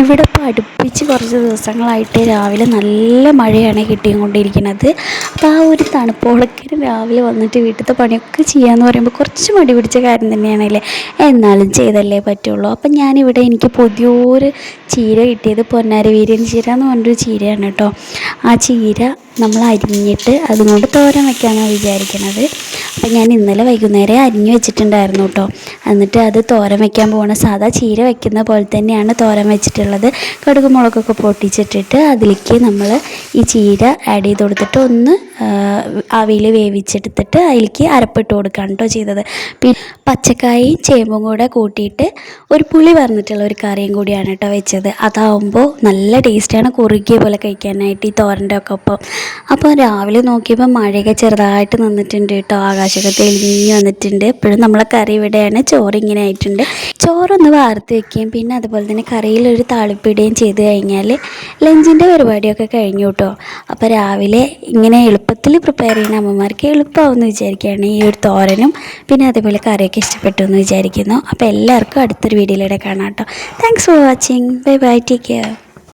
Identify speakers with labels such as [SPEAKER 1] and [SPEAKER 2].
[SPEAKER 1] ഇവിടെ ഇപ്പോൾ അടുപ്പിച്ച് കുറച്ച് ദിവസങ്ങളായിട്ട് രാവിലെ നല്ല മഴയാണ് കിട്ടിക്കൊണ്ടിരിക്കുന്നത്. അപ്പോൾ ആ ഒരു തണുപ്പോളൊക്കെ രാവിലെ വന്നിട്ട് വീട്ടിലത്തെ പണിയൊക്കെ ചെയ്യാമെന്ന് പറയുമ്പോൾ കുറച്ച് മടി പിടിച്ച കാര്യം തന്നെയാണല്ലേ? എന്നാലും ചെയ്തല്ലേ പറ്റുള്ളൂ. അപ്പം ഞാനിവിടെ എനിക്ക് പുതിയൊരു ചീര കിട്ടിയത് പൊന്നാര വീരൻ ചീര എന്ന് പറഞ്ഞൊരു ചീരയാണ് കേട്ടോ. ആ ചീര നമ്മൾ അരിഞ്ഞിട്ട് അതുകൊണ്ട് തോരൻ വയ്ക്കാനാണ് വിചാരിക്കുന്നത്. അപ്പം ഞാൻ ഇന്നലെ വൈകുന്നേരം അരിഞ്ഞു വെച്ചിട്ടുണ്ടായിരുന്നു കേട്ടോ. എന്നിട്ട് അത് തോരൻ വെക്കാൻ പോകണം സാധാ ചീര വെക്കുന്ന പോലെ തന്നെയാണ് തോരൻ വെച്ചിട്ടുള്ളത്. കടുക് മുളകൊക്കെ പൊട്ടിച്ചിട്ടിട്ട് അതിലേക്ക് നമ്മൾ ഈ ചീര ആഡ് ചെയ്ത് കൊടുത്തിട്ട് ഒന്ന് ആവിയിൽ വേവിച്ചെടുത്തിട്ട് അതിലേക്ക് അരപ്പിട്ട് കൊടുക്കുകയാണ് കേട്ടോ ചെയ്തത്. പച്ചക്കായയും ചേമ്പും കൂടെ കൂട്ടിയിട്ട് ഒരു പുളി പറഞ്ഞിട്ടുള്ള ഒരു കറിയും കൂടിയാണ് കേട്ടോ വെച്ചത്. അതാവുമ്പോൾ നല്ല ടേസ്റ്റാണ് കുറുകിയ പോലെ കഴിക്കാനായിട്ട് ഈ തോരന്റെ ഒക്കെ ഒപ്പം. അപ്പോൾ രാവിലെ നോക്കിയപ്പോൾ മഴയൊക്കെ ചെറുതായിട്ട് നിന്നിട്ടുണ്ട് കേട്ടോ. ആകാശമൊക്കെ തെളിഞ്ഞ് വന്നിട്ടുണ്ട്. ഇപ്പോഴും നമ്മളെ കറി ഇവിടെയാണ്. ചോറ് ഇങ്ങനെ ആയിട്ടുണ്ട്. ചോറൊന്ന് വാർത്ത് വെക്കുകയും പിന്നെ അതുപോലെ തന്നെ കറിയിലൊരു താളിപ്പിടുകയും ചെയ്ത് കഴിഞ്ഞാൽ ലഞ്ചിന്റെ പരിപാടിയൊക്കെ കഴിഞ്ഞു കേട്ടോ. അപ്പോൾ രാവിലെ ഇങ്ങനെ എളുപ്പത്തിൽ പ്രിപ്പയർ ചെയ്യുന്ന അമ്മമാർക്ക് എളുപ്പമാവുമെന്ന് വിചാരിക്കുകയാണ് ഈ ഒരു തോരനും. പിന്നെ അതുപോലെ കറിയൊക്കെ ഇഷ്ടപ്പെട്ടു എന്ന് വിചാരിക്കുന്നു. അപ്പോൾ എല്ലാവർക്കും അടുത്തൊരു വീഡിയോയിലൂടെ കാണാം കേട്ടോ. Thanks for watching bye bye take care